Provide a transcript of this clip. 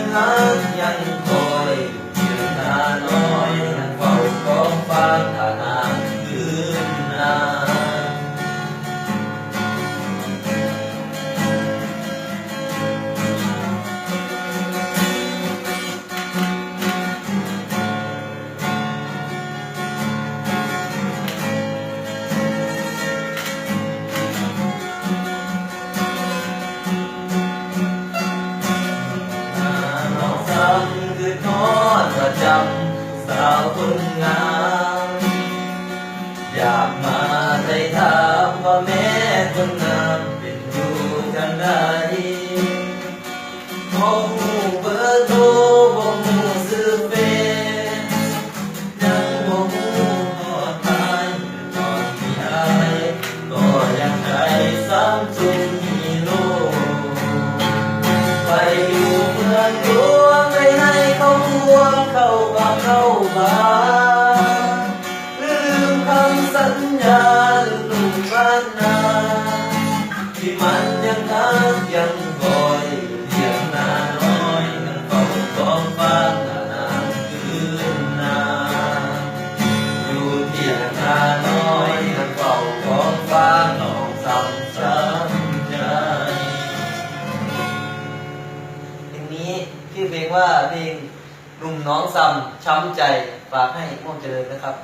งหักยังคอยอยู่เพียงหน้าน้อยนั่งเฝ้ากองฟางฐา ประจำสาวคนงามอยากมาได้ถามว่าแม่คนงามเป็นอยู่จังใดบ่หูเบอร์โทรบ่หูซื้อเฟซยังบ่หูฮอดทายตอนที่อายก็ยังใจซ้ำจุนฮีโร่ไปอยู่เมืองหลวงไม่ให้ เขาทวงเข้ามาเข้ามาลืมคำสัญญาลืมบ้านนาที่มันยังทักยังคอยอยู่เพียงนาน้อยยังเฝ้ากองฟ้านานานคืนนาอยู่เพียงนาน้อยยังเฝ้ากองฟ้าหนองซ้ำซ้ำ อเพลงว่าเพลงหนุ่มน้องซ้ำช้ำใจฝากให้ม่วงเจริญนะครับ